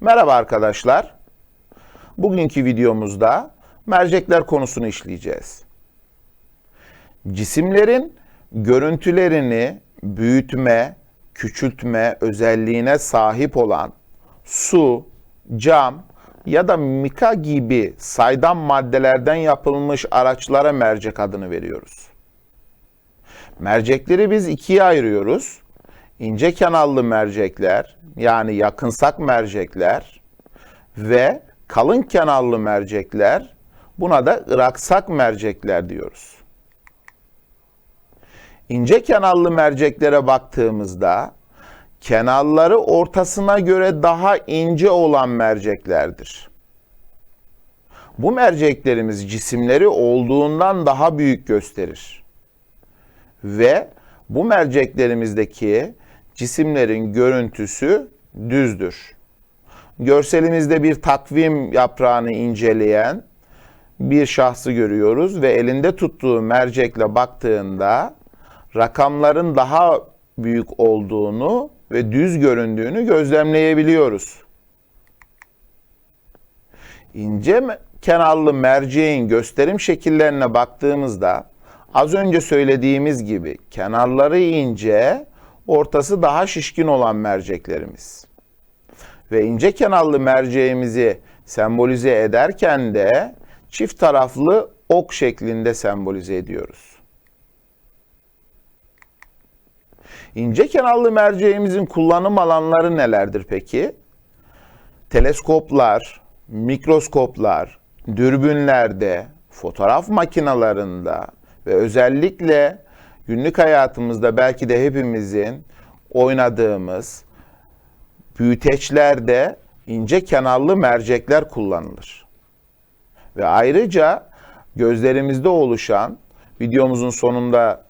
Merhaba arkadaşlar. Bugünkü videomuzda mercekler konusunu işleyeceğiz. Cisimlerin görüntülerini büyütme, küçültme özelliğine sahip olan su, cam ya da mika gibi saydam maddelerden yapılmış araçlara mercek adını veriyoruz. Mercekleri biz ikiye ayırıyoruz. İnce kenarlı mercekler yani yakınsak mercekler ve kalın kenarlı mercekler buna da ıraksak mercekler diyoruz. İnce kenarlı merceklere baktığımızda kenarları ortasına göre daha ince olan merceklerdir. Bu merceklerimiz cisimleri olduğundan daha büyük gösterir. Ve bu merceklerimizdeki cisimlerin görüntüsü düzdür. Görselimizde bir takvim yaprağını inceleyen bir şahsı görüyoruz ve elinde tuttuğu mercekle baktığında rakamların daha büyük olduğunu ve düz göründüğünü gözlemleyebiliyoruz. İnce kenarlı merceğin gösterim şekillerine baktığımızda az önce söylediğimiz gibi kenarları ince, ortası daha şişkin olan merceklerimiz. Ve ince kenarlı merceğimizi sembolize ederken de çift taraflı ok şeklinde sembolize ediyoruz. İnce kenarlı merceğimizin kullanım alanları nelerdir peki? Teleskoplar, mikroskoplar, dürbünlerde, fotoğraf makinalarında ve özellikle günlük hayatımızda belki de hepimizin oynadığımız büyüteçlerde ince kenarlı mercekler kullanılır. Ve ayrıca gözlerimizde oluşan videomuzun sonunda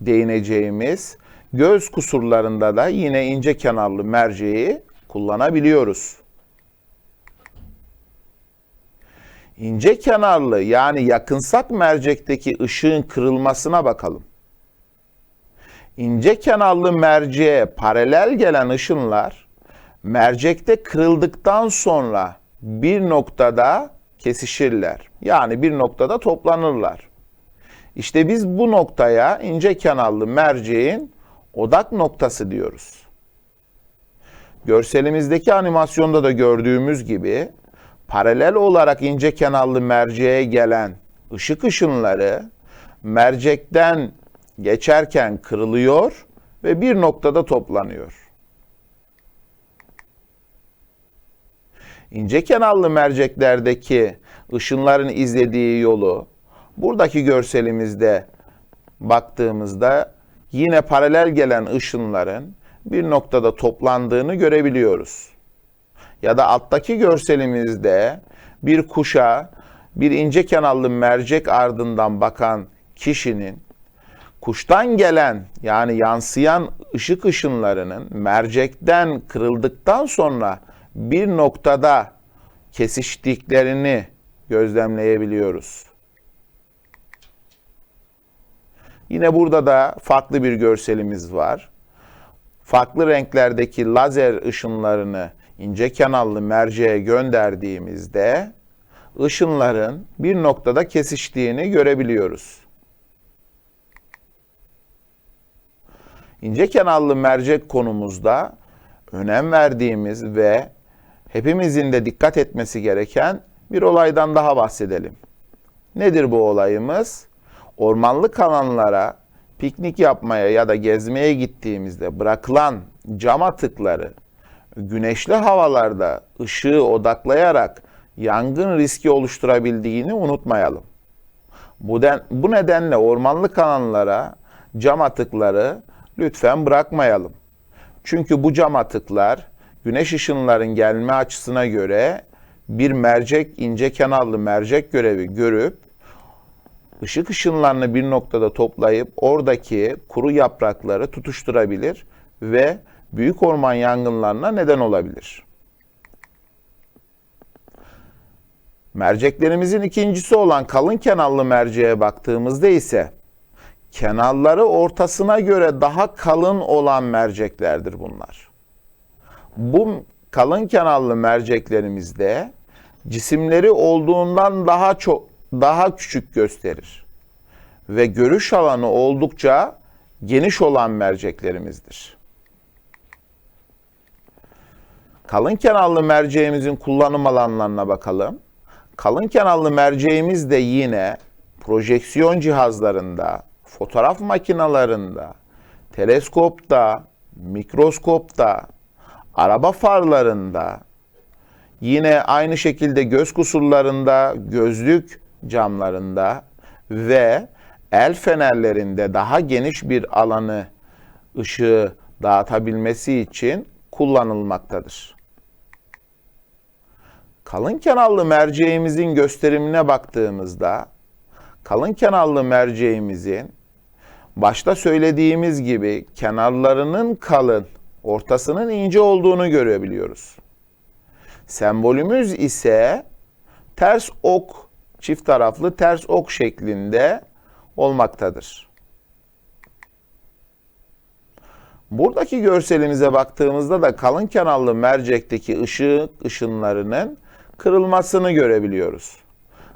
değineceğimiz göz kusurlarında da yine ince kenarlı merceği kullanabiliyoruz. İnce kenarlı yani yakınsak mercekteki ışığın kırılmasına bakalım. İnce kenarlı merceğe paralel gelen ışınlar mercekte kırıldıktan sonra bir noktada kesişirler. Yani bir noktada toplanırlar. İşte biz bu noktaya ince kenarlı merceğin odak noktası diyoruz. Görselimizdeki animasyonda da gördüğümüz gibi paralel olarak ince kenarlı merceğe gelen ışık ışınları mercekten geçerken kırılıyor ve bir noktada toplanıyor. İnce kenarlı merceklerdeki ışınların izlediği yolu buradaki görselimizde baktığımızda yine paralel gelen ışınların bir noktada toplandığını görebiliyoruz. Ya da alttaki görselimizde bir kuşa bir ince kenarlı mercek ardından bakan kişinin kuştan gelen yani yansıyan ışık ışınlarının mercekten kırıldıktan sonra bir noktada kesiştiklerini gözlemleyebiliyoruz. Yine burada da farklı bir görselimiz var. Farklı renklerdeki lazer ışınlarını ince kenarlı merceğe gönderdiğimizde ışınların bir noktada kesiştiğini görebiliyoruz. İnce kenarlı mercek konumuzda önem verdiğimiz ve hepimizin de dikkat etmesi gereken bir olaydan daha bahsedelim. Nedir bu olayımız? Ormanlık alanlara piknik yapmaya ya da gezmeye gittiğimizde bırakılan cam atıkları güneşli havalarda ışığı odaklayarak yangın riski oluşturabildiğini unutmayalım. Bu, den, bu nedenle ormanlık alanlara cam atıkları lütfen bırakmayalım. Çünkü bu cam atıklar güneş ışınların gelme açısına göre bir mercek, ince kenarlı mercek görevi görüp ışık ışınlarını bir noktada toplayıp oradaki kuru yaprakları tutuşturabilir ve büyük orman yangınlarına neden olabilir. Merceklerimizin ikincisi olan kalın kenarlı merceğe baktığımızda ise kenarları ortasına göre daha kalın olan merceklerdir bunlar. Bu kalın kenarlı merceklerimizde cisimleri olduğundan daha çok daha küçük gösterir ve görüş alanı oldukça geniş olan merceklerimizdir. Kalın kenarlı merceğimizin kullanım alanlarına bakalım. Kalın kenarlı merceğimiz de yine projeksiyon cihazlarında, fotoğraf makinalarında, teleskopta, mikroskopta, araba farlarında, yine aynı şekilde göz kusurlarında, gözlük camlarında ve el fenerlerinde daha geniş bir alanı ışığı dağıtabilmesi için kullanılmaktadır. Kalın kenarlı merceğimizin gösterimine baktığımızda kalın kenarlı merceğimizin başta söylediğimiz gibi kenarlarının kalın, ortasının ince olduğunu görebiliyoruz. Sembolümüz ise ters ok, çift taraflı ters ok şeklinde olmaktadır. Buradaki görselimize baktığımızda da kalın kenarlı mercekteki ışık ışınlarının kırılmasını görebiliyoruz.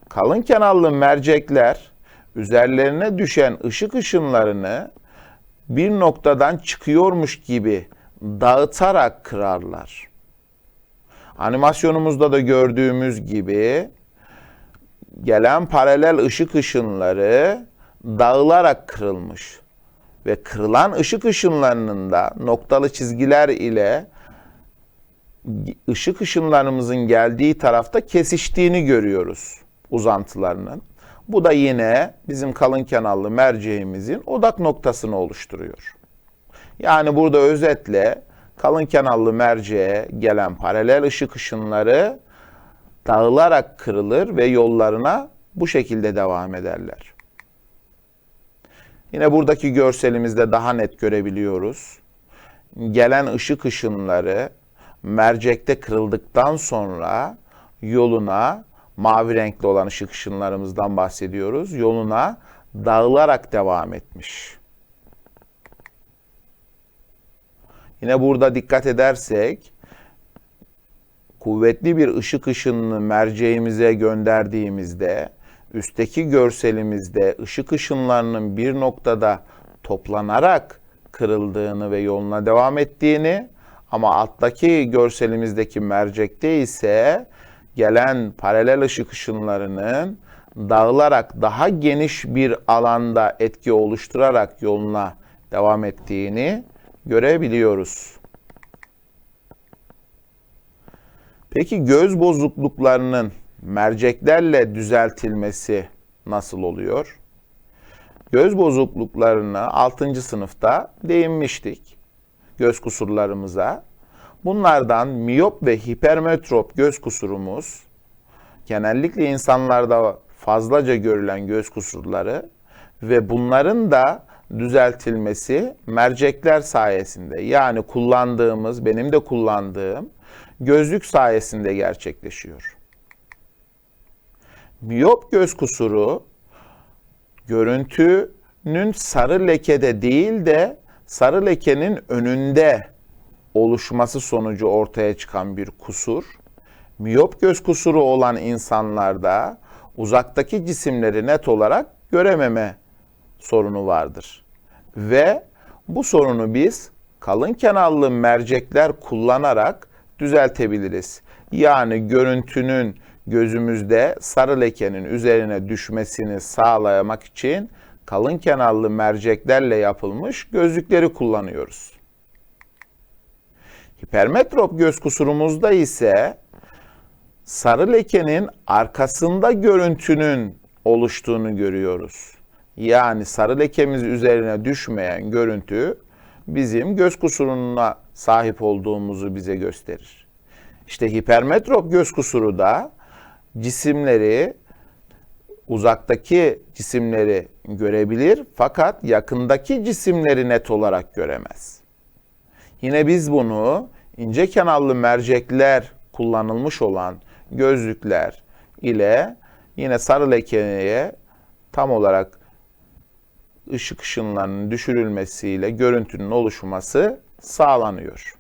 Kalın kenarlı mercekler üzerlerine düşen ışık ışınlarını bir noktadan çıkıyormuş gibi dağıtarak kırarlar. Animasyonumuzda da gördüğümüz gibi gelen paralel ışık ışınları dağılarak kırılmış ve kırılan ışık ışınlarının da noktalı çizgiler ile ışık ışınlarımızın geldiği tarafta kesiştiğini görüyoruz uzantılarının. Bu da yine bizim kalın kenarlı merceğimizin odak noktasını oluşturuyor. Yani burada özetle kalın kenarlı merceğe gelen paralel ışık ışınları dağılarak kırılır ve yollarına bu şekilde devam ederler. Yine buradaki görselimizde daha net görebiliyoruz. Gelen ışık ışınları mercekte kırıldıktan sonra yoluna mavi renkli olan ışık ışınlarımızdan bahsediyoruz. Yoluna dağılarak devam etmiş. Yine burada dikkat edersek kuvvetli bir ışık ışınını merceğimize gönderdiğimizde üstteki görselimizde ışık ışınlarının bir noktada toplanarak kırıldığını ve yoluna devam ettiğini ama alttaki görselimizdeki mercekte ise gelen paralel ışık ışınlarının dağılarak daha geniş bir alanda etki oluşturarak yoluna devam ettiğini görebiliyoruz. Peki göz bozukluklarının merceklerle düzeltilmesi nasıl oluyor? Göz bozukluklarına 6. sınıfta değinmiştik. Göz kusurlarımıza. Bunlardan miyop ve hipermetrop göz kusurumuz genellikle insanlarda fazlaca görülen göz kusurları ve bunların da düzeltilmesi mercekler sayesinde yani kullandığımız, benim de kullandığım gözlük sayesinde gerçekleşiyor. Miyop göz kusuru görüntünün sarı lekede değil de sarı lekenin önünde oluşması sonucu ortaya çıkan bir kusur. Miyop göz kusuru olan insanlarda uzaktaki cisimleri net olarak görememe sorunu vardır. Ve bu sorunu biz kalın kenarlı mercekler kullanarak düzeltebiliriz. Yani görüntünün gözümüzde sarı lekenin üzerine düşmesini sağlamak için kalın kenarlı merceklerle yapılmış gözlükleri kullanıyoruz. Hipermetrop göz kusurumuzda ise sarı lekenin arkasında görüntünün oluştuğunu görüyoruz. Yani sarı lekemiz üzerine düşmeyen görüntü bizim göz kusuruna sahip olduğumuzu bize gösterir. İşte hipermetrop göz kusuru da cisimleri uzaktaki cisimleri görebilir fakat yakındaki cisimleri net olarak göremez. Yine biz bunu ince kenarlı mercekler kullanılmış olan gözlükler ile yine sarı lekeye tam olarak ışık ışınlarının düşürülmesiyle görüntünün oluşması sağlanıyor.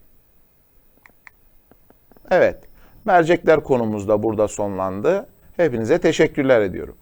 Evet, mercekler konumuz da burada sonlandı. Hepinize teşekkürler ediyorum.